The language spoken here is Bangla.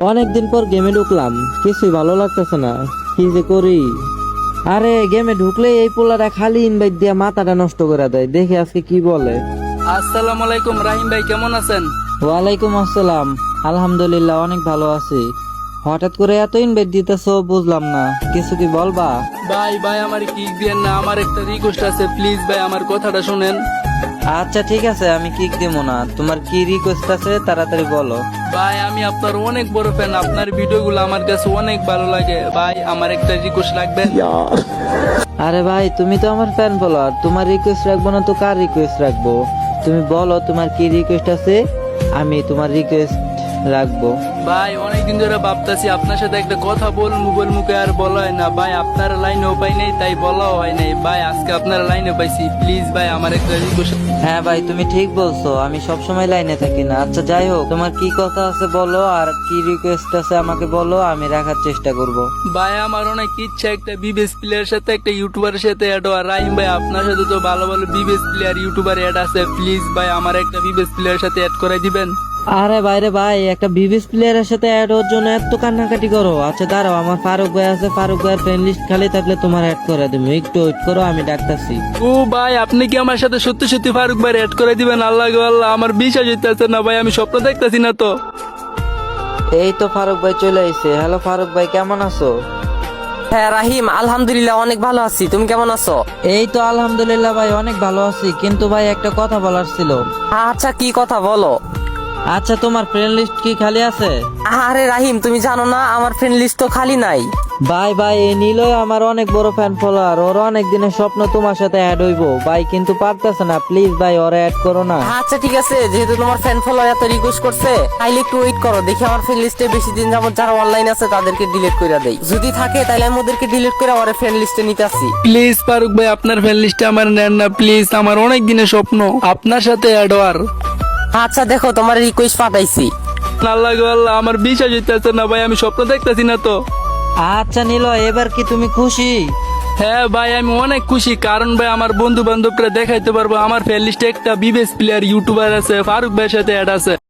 অনেকদিন পর গেমে ঢুকলাম। কিছুই ভালো লাগতেছে না। কি যে করি? আরে গেমে ঢুকলে এই পোলাটা খালি ইনভাইট দিয়ে মাথাটা নষ্ট করে দেয়। দেখি আজকে কি বলে। আসসালামু আলাইকুম রাহিম ভাই কেমন আছেন? ওয়ালাইকুম আসসালাম। আলহামদুলিল্লাহ অনেক ভালো আছি। হঠাৎ করে এত ইনভাইট দিতেছো বুঝলাম না। কিছু কি বলবা? ভাই ভাই আমার কি দিয়েন না আমার একটা রিকোয়েস্ট আছে। প্লিজ ভাই আমার কথাটা শুনেন। আচ্ছা ঠিক আছে আমি কিক দেব না। তোমার কি রিকোয়েস্ট আছে তাড়াতাড়ি বলো। ভাই আমি আপনার অনেক বড় ফ্যান আপনার ভিডিওগুলো আমার কাছে অনেক ভালো লাগে। ভাই আমার একটা রিকোয়েস্ট লাগবে। আরে ভাই তুমি তো আমার ফ্যান ফলোয়ার তোমার রিকোয়েস্ট রাখব না তো কার রিকোয়েস্ট রাখব? তুমি বলো তোমার কি রিকোয়েস্ট আছে? আমি তোমার রিকোয়েস্ট রাখব। ভাই অনেকদিন ধরে ভাবতেছি আপনার সাথে একটা কথা বলব বলব কে আর বলা হয় না। ভাই আপনার লাইনেও পাই নাই তাই বলাও হয় নাই। ভাই আজকে আপনার লাইনে পাইছি। প্লিজ ভাই আমার একটা রিকোয়েস্ট হ্যাঁ ভাই তুমি ঠিক বলছো। আমি সব সময় লাইনে থাকি না। আচ্ছা যাই হোক তোমার কি কথা আছে বলো আর কি রিকোয়েস্ট আছে আমাকে বলো আমি রাখার চেষ্টা করব। ভাই আমার অনেক ইচ্ছা একটা বিবেস প্লেয়ার সাথে একটা ইউটিউবারের সাথে অ্যাড হওয়ার। রাহিম ভাই আপনার সাথে তো ভালো ভালো বিবেস প্লেয়ার ইউটিউবার অ্যাড আছে। প্লিজ ভাই আমার একটা বিবেস প্লেয়ারের সাথে অ্যাড করে দিবেন। আরে বাইরে ভাই একটা বিবিস প্লেয়ারের সাথে অ্যাড হওয়ার জন্য এত কান্নাকাটি করো। আচ্ছা দাঁড়াও আমার ফারুক ভাই আছে ফারুক ভাইয়ের ফ্রেন্ড লিস্ট খালি থাকলে তোমার অ্যাড করে দেবো। একটু ওয়েট করো আমি ডাকতেছি। ও ভাই আপনি কি আমার সাথে সত্যি সত্যি ফারুক ভাই অ্যাড করে দিবেন? আল্লাহ গো আল্লাহ আমার বিশ্বাস হইতেছে না ভাই আমি স্বপ্ন দেখতেছি না তো। এই তো ফারুক ভাই চলে আইছে। হ্যালো ফারুক ভাই কেমন আছো? হ্যাঁ রাহিম আলহামদুলিল্লাহ অনেক ভালো আছি। তুমি কেমন আছো? এই তো আলহামদুলিল্লাহ ভাই অনেক ভালো আছি। কিন্তু ভাই একটা কথা বলার ছিল। আচ্ছা কি কথা বলো? আচ্ছা তোমার ফ্রেন্ড লিস্ট কি খালি আছে? আরে রাহিম তুমি জানো না আমার ফ্রেন্ড লিস্ট তো খালি নাই। ভাই ভাই এই নীলয় আমার অনেক বড় ফ্যান ফলোয়ার ওর অনেক দিনের স্বপ্ন তোমার সাথে অ্যাড হইব। ভাই কিন্তু পারতেছে না প্লিজ ভাই ওরা অ্যাড করো না। আচ্ছা ঠিক আছে যেহেতু তোমার ফ্যান ফলো এত রিকোয়েস্ট করছে তাইলে একটু ওয়েট করো দেখি আমার ফ্রেন্ড লিস্টে বেশি দিন যাবত যারা অনলাইন আছে তাদেরকে ডিলিট করে দেই। যদি থাকে তাহলে আমি ওদেরকে ডিলিট করে আমার ফ্রেন্ড লিস্টে নিতে আসি। প্লিজ ফারুক ভাই আপনার ফ্যান লিস্টে আমার নেন না প্লিজ আমার অনেক দিনের স্বপ্ন আপনার সাথে অ্যাড হওয়ার। আচ্ছা দেখো তোমার রিকোয়েস্ট পাঠাইছি। আল্লাহ গো আল্লাহ আমার বিশ্বাস হইতেছে না ভাই আমি স্বপ্ন দেখতেছি না তো। আচ্ছা নীল এবার কি তুমি খুশি? হ্যাঁ ভাই আমি অনেক খুশি কারণ ভাই আমার বন্ধু বান্ধবরা দেখাইতে পারব আমার ফ্যান একটা বিবেস প্লেয়ার ইউটিউবার আছে ফারুক ভাইয়ের সাথে অ্যাড আছে।